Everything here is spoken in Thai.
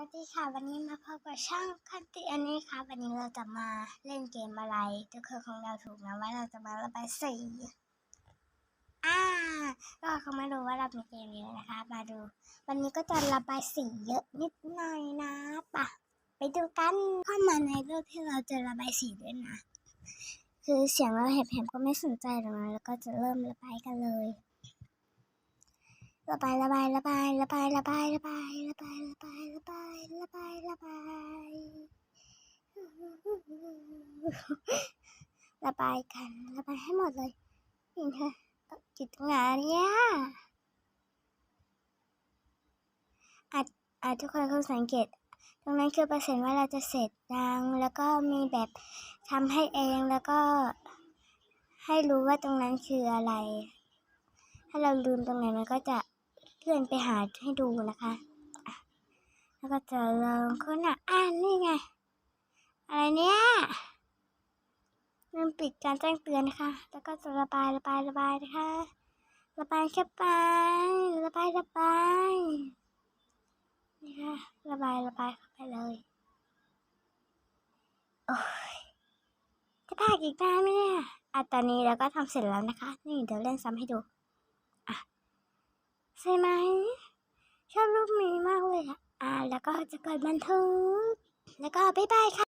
วัสดีค่ะวันนี้มาพบกับช่างคันติอันนี้ค่ะวันนี้เราจะมาเล่นเกมอะไรทุกคนคงเดาถูกนะว่าเราจะมาระบายสีอ่าก็คงไม่รู้ว่าเรามีเกมเยอะนะคะ มาดู วันนี้ก็จะระบายสีเยอะนิดหน่อยนะปะไปดูกันเข้ามาในรูปที่เราจะระบายสีด้วยนะ คือเสียงเราแหบๆก็ไม่สนใจหรอกนะแล้วก็จะเริ่มระบายกันเลยระบายระบายระบายระบายระบายระบายระบายระบาย ระบายกัน ระบายให้หมดเลยนี่เธอจุดตรงไหนเนี่ยอาจอาจทุกคนคงสังเกต ตรงนั้นคือเปอร์เซ็นต์ว่าเราจะเสร็จยังแล้วก็มีแบบทำให้เองแล้วก็ให้รู้ว่าตรงนั้นคืออะไร ถ้าเราลืมตรงไหนมันก็จะเลื่อนไปหาให้ดูนะคะ แล้วก็จะลองค้นอะอ่านนี่ไง อะไรเนี่ย ลืมปิดการแจ้งเตือนนะคะแล้วก็จะระบายระบายระบายนะคะ ระบายเข้าไประบายระบายนี่ค่ะระบายระบายเข้าไปเลยโอ้ยจะพากอีกนานไหมเนี่ยอะตอนนี้เราก็ทำเสร็จแล้วนะคะ นี่เดี๋ยวเล่นซ้ำให้ดูอะใช่ไหมชอบรูปนี้มากเลยอะอ่าแล้วก็จะกดบันทึกแล้วก็บ๊ายบายค่ะ